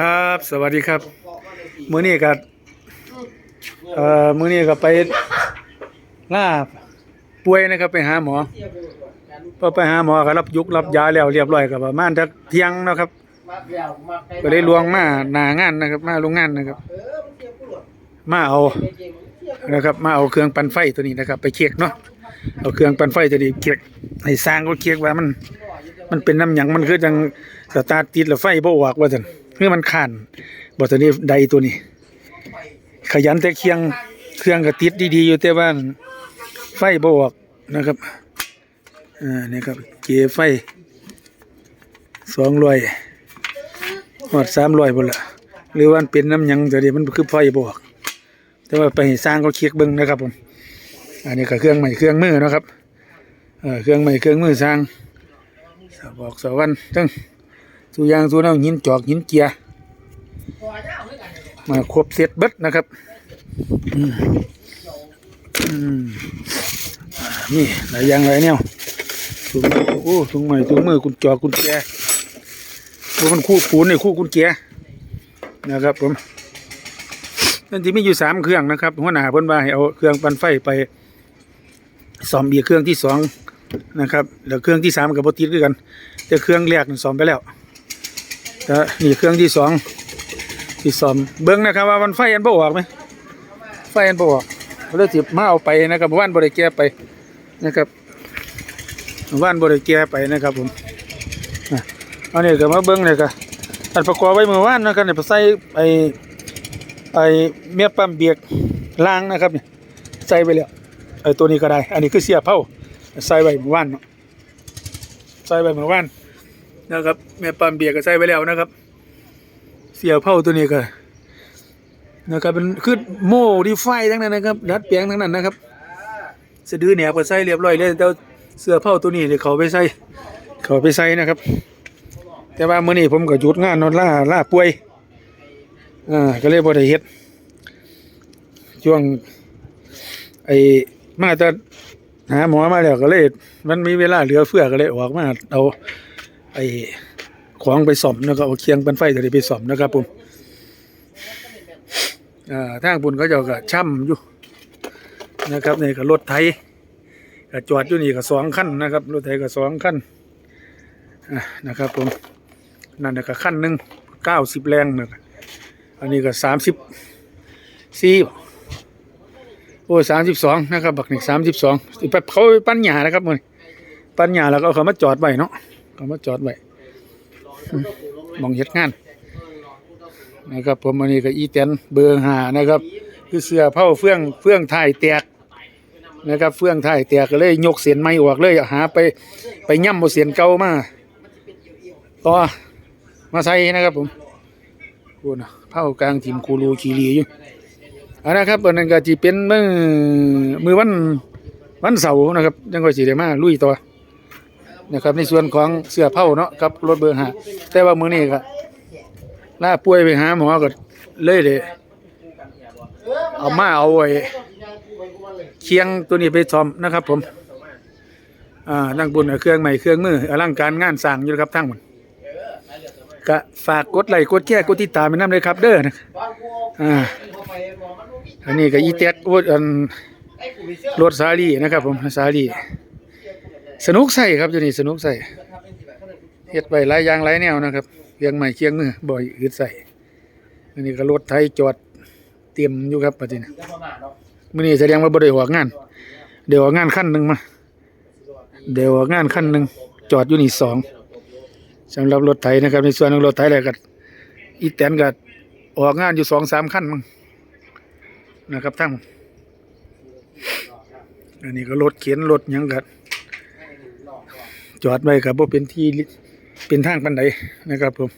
ครับ สวัสดีครับ มื้อนี้ก็เอ่อมื้อนี้ก็ไปล่าป่วยนะครับไปหาหมอพอไปหาหมอก็รับยุกรับยาแล้วเรียบร้อยก็ประมาณจักเที่ยงเนาะครับก็ได้ลวงมาหน้างานนะครับ มาโรงงานนะครับ มาเอานะครับ มาเอาเครื่องปั่นไฟตัวนี้นะครับ ไปเช็คเนาะเอาเครื่องปั่นไฟตัวนี้เช็คให้สร้างก็เช็คว่ามัน มันเป็นน้ำหยังมันคือจังสตาร์ทติดแล้วไฟบ่ออกว่าซั่ นคือมันข้านบ่ตัวนี้ใดตัวนี้ ขยันแต่เครื่องเครื่องก็ติดดีๆอยู่แต่ว่าไฟบอกนะครับอ่านี่ครับเกียไฟ200ฮอด300พุ่นละหรือว่าเป็นน้ำยังตัวนี้มันคือไฟบอกแต่ว่าไปสร้างเขาเช็คเบิ่งนะครับผมอันนี้ก็เครื่องใหม่เครื่องมือนะครับเออเครื่องใหม่เครื่องมือสร้างสาบอกสาววันทั้ง สุยางสุน้าหินจอกหินเกียร์มาครบเสร็จเบิดนะครับนี่หลายอย่างหลายแนวถุงโอ้ถุงใหม่ถุงมือกุญจอกกุญแจตัวมันคู่ปูนในคู่กุญแจนะครับผมนั่นที่มีอยู่สามเครื่องนะครับหัวหน้าเพิ่นว่าให้เอาเครื่องปั่นไฟไปซ่อมอีกเครื่องที่สองนะครับแล้วเครื่องที่สามกับบติดคือกัน แต่เครื่องแรกนี่ซ่อมไปแล้ว แต่นี่เครื่องที่สองที่ซ่อมเบิ้งนะครับว่ามันไฟอันบ่ออกไหมไฟอันบ่ออกเลยสิมาเอาไปนะครับว่านบริแก้ไปนะครับว่านบริแก้ไปนะครับผมอะเอาเนี่ยก็มาเบิ้งเลยก็อันประกอบไว้เมื่อวานนะครับเนี่ยใส่ไอไอเมียปั๊มเบียกล้างนะครับเนี่ยใส่ไปแล้วไอตัวนี้ก็ได้ อันนี้คือเสียเผาใส่ใบเมื่อวานใส่ใบเมื่อวาน นะครับ แม่ปั๊มเบียร์ก็ใส่ไปแล้วนะครับ เสียเผาตัวนี้ก็นะครับเป็นคือโม่ดีไฟทั้งนั้นนะครับดัดแปลงทั้งนั้นนะครับสะดือเนี่ยก็ใส่เรียบร้อยเลยแต่เสื้อเผาตัวนี้เดี๋ยวเขาไปใส่เขาไปใส่นะครับ แต่ว่าเมื้อนี้ผมก็หยุดงานนอนล่าล่าป่วยอ่าก็เลยบ่ได้เฮ็ดช่วงไอ้มาแต่หาหมอมาแล้วก็เลย มันมีเวลาเหลือเฟือก็เลยออกมาเอา ไอ้ของไปซ่อมแล้วก็เอาเคียงปันไฟตัวนี้ไปซ่อมนะครับผมอ่าทางปุ่นเขาเจ้าก็ช่ำอยู่นะครับนี่ก็รถไถก็จอดอยู่นี่ก็สองคันนะครับรถไถก็สองคันนะครับผมนั่นน่ะก็คันหนึ่งเก้าสิบแรงนะอันนี้ก็สามสิบสี่โอ้สามสิบสองนะครับบักหนี่งสามสิบสองเขาปั้นหญ้านะครับมันปั้นหญ้าแล้วก็เอาเขามาจอดไว้เนาะ เขามาจอดไว้มองเห็ดงานนะครับผมอันนี้ก็อีแตนเบอร์หานะครับ คือเสื้อเผาเฟื่องเฟื่องถ่ายแตกนะครับเฟื่องถ่ายแตกก็เลยยกเสียนไม้ออกเลยหาไปไปย่ำเอาเสียนเก่ามาต่อมาใส่นะครับผมโอ้นะเผากลางทีมคูรูคีรีอยู่อันนะครับอันนั้นก็จะเป็นมือมือวันวันเสาร์นะครับยังก็สิได้มาลุยต่อ นะครับในส่วนของเสื้อเผาเนาะกับรถเบอร์ห้าแต่ว่ามือนี้ก็ล่าป่วยไปหาหมอก็เลยเลยเอามาเอาไว้เคียงตัวนี้ไปซ่อมนะครับ ผมอ่านั่งบุญเครื่องใหม่เครื่องมืออลังการงานสร้างอยู่ครับทั้งหมดก็ฝากกดไลค์กดแชร์กดติดตามไปน้ำเลยครับ เด้อนะอ่าอันนี้ก็อีแต๊กโอ้ยอันรถสาลีนะครับ ผมสาลี สนุกใส่ครับอยู่นี่สนุกใส่เฮ็ดไปหลายอย่างหลายแนวนะครับเคียงใหม่เคียงมือบ่อยอึดใส่อันนี้ก็รถไทยจอดเตรียมอยู่ครับปัจจุบันมื้อนี้แสดงว่าบ่ได้ออกงาน เดี๋ยวงานคันหนึ่งมา เดี๋ยวงานคันหนึ่งจอดอยู่นี่สองสำหรับรถไถนะครับในส่วนของรถไถแล้วก็อีแตนก็ออกงานอยู่สองสามคันมั้งนะครับทั้งอันนี้ก็รถเข็นรถยังกั จอดไว้กับว่าะเป็นที่เป็นทางปันไดนะครับผม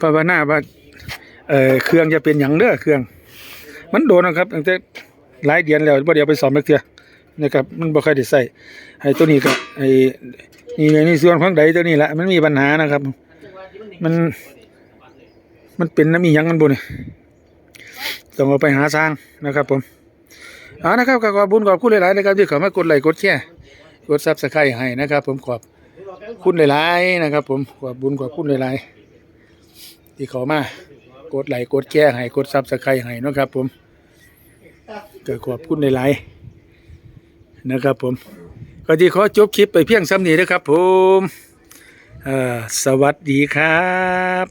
ภาวนาว่าเออเครื่องจะเป็นอย่างเด้อเครื่อง มันโดนนะครับตั้งแต่หลายเดือนแล้วบ่ได้เอาไปซ่อมอีกเทื่อนะครับ มันบ่ค่อยได้ใส่ไอ้ตัวนี้ก็ไอ้นี่ในส่วนของใดตัวนี้แหละมันมีปัญหานะครับ มัน มันเป็นน้ำมีหยังกันบุนี่ต้องเอาไปหาสร้างนะครับผมเอานะครับขอบบุญขอบคุณหลายๆนะครับที่เขามากดไลค์กดแชร์ กดซับสไครต์ให้นะครับ ผมขอบคุณหลายๆนะครับ ผมขอบบุญขอบคุณหลายๆที่เขามากดไลค์กดแชร์ให้กดซับสไครต์ให้นะครับ ผมก็ขอบคุณหลายๆนะครับ ผมก็ที่ขอจบคลิปไปเพียงซ้ำนี้นะครับ ผมสวัสดีครับ